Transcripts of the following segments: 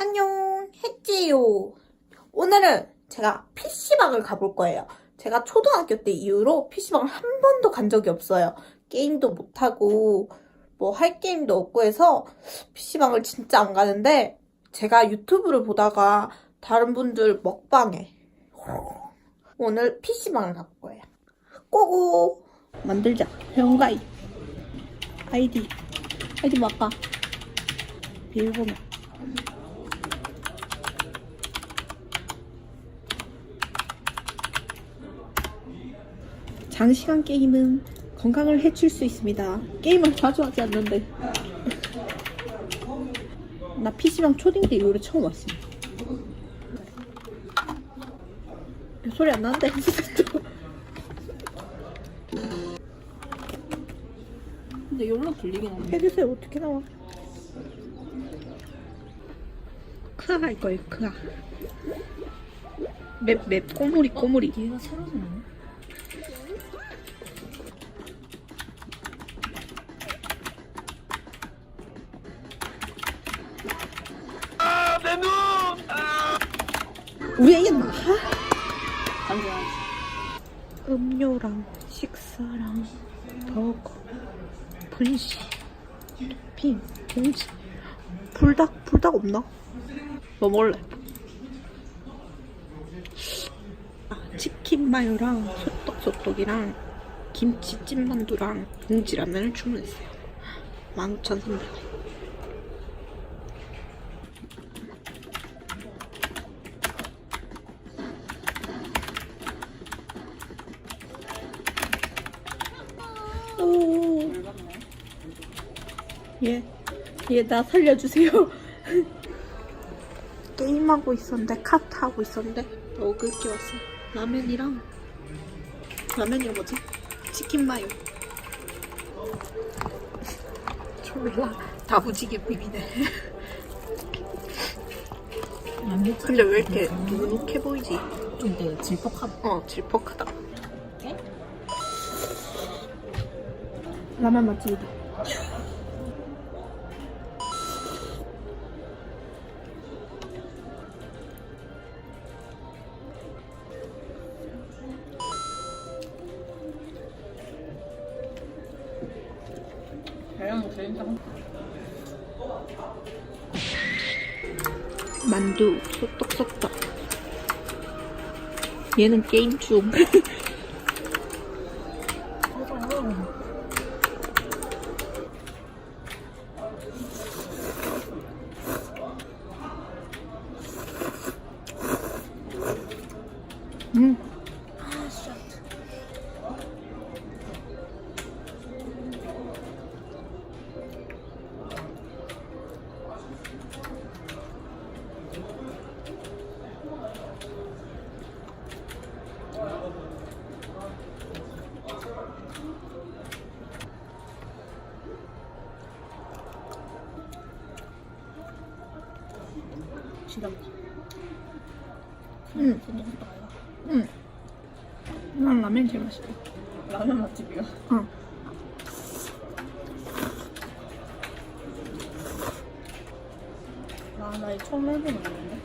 안녕, 했지요. 오늘은 제가 PC방을 가볼 거예요. 제가 초등학교 때 이후로 PC방을 한 번도 간 적이 없어요. 게임도 못하고, 뭐 할 게임도 없고 해서 PC방을 진짜 안 가는데, 제가 유튜브를 보다가 다른 분들 먹방에 오늘 PC방을 가볼 거예요. 고고! 만들자. 회원가입. 아이디. 아이디 뭐 할까? 비밀번호. 장시간 게임은 건강을 해칠 수 있습니다. 게임을 자주 하지 않는데. 나 PC방 초딩 때 이후로 처음 왔습니다. 소리 안 나는데? 근데 열로 들리긴 하네. 해주세요. 어떻게 나와? 크아 할 거예요. 크아. 맵, 맵. 꼬물이, 꼬물이. 얘가 새로 나네. 우리 이겼나? 당연하지. 음료랑 식사랑 버거, 분식, 토핑, 봉지. 불닭, 불닭 없나? 뭐 먹을래? 아, 치킨 마요랑 소떡 소떡이랑 김치 찐만두랑 봉지라면을 주문했어요. 15,300원. 얘, 얘 나 살려주세요. 게임하고 있었는데, 카트 하고 있었는데, 게 왔어. 라면이랑, 라면이 뭐지? 치킨 마요. 졸라 다부지게 비비네. 근데 왜 이렇게 눅눅해 보이지? 좀 되게 질퍽하다. 어, 질퍽하다. 라면 맛집이다. 만두, 소떡 소떡. 얘는 게임 중. 음. 지겹다. 응. 소떡소떡 아니야? 응. 난 라면 제일 맛있어. 라면 맛집이야. 응. 아, 나이 처음 해보는 건데.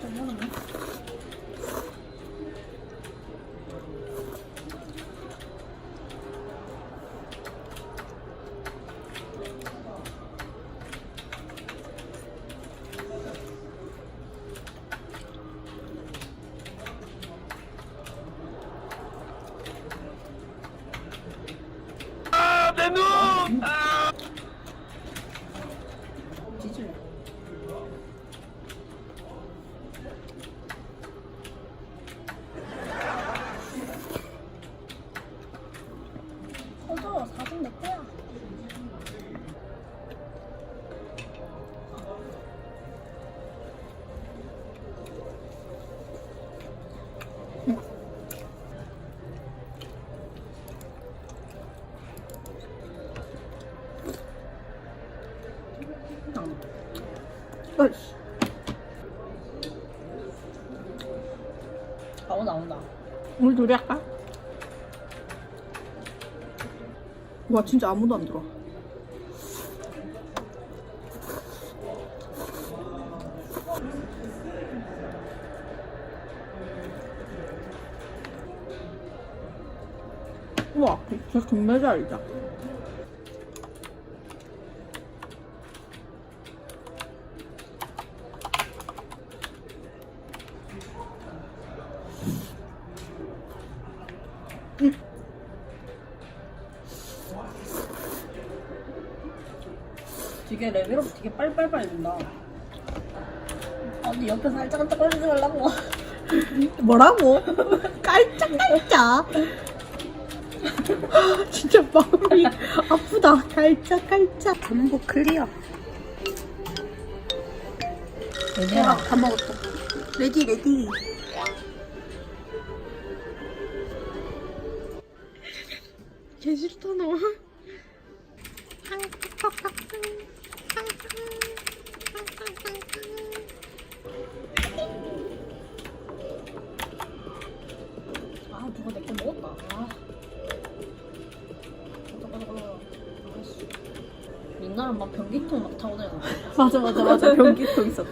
좀 모르네. 으이씨. 아, 온다, 온다. 우리 둘이 할까? 와, 진짜 아무도 안 들어. 우와, 진짜 금메달이다. 되게 레벨업 되게 빨빨빨 된다. 아, 근데 옆에 살짝 한짝 걸리지 말라고. 뭐라고? 깔짝깔짝. 진짜 마음이 아프다. 깔짝깔짝. 전부 클리어. 대박 다 먹었어. 레디 레디. 개 싫다 너. 아, 누가 내 거 먹었다. 아. 옛날엔 막 변기통 막 타고 다녔는데. 맞아 맞아 맞아 변기통 있었다.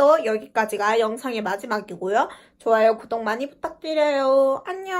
오늘도 여기까지가 영상의 마지막이고요. 좋아요, 구독 많이 부탁드려요. 안녕.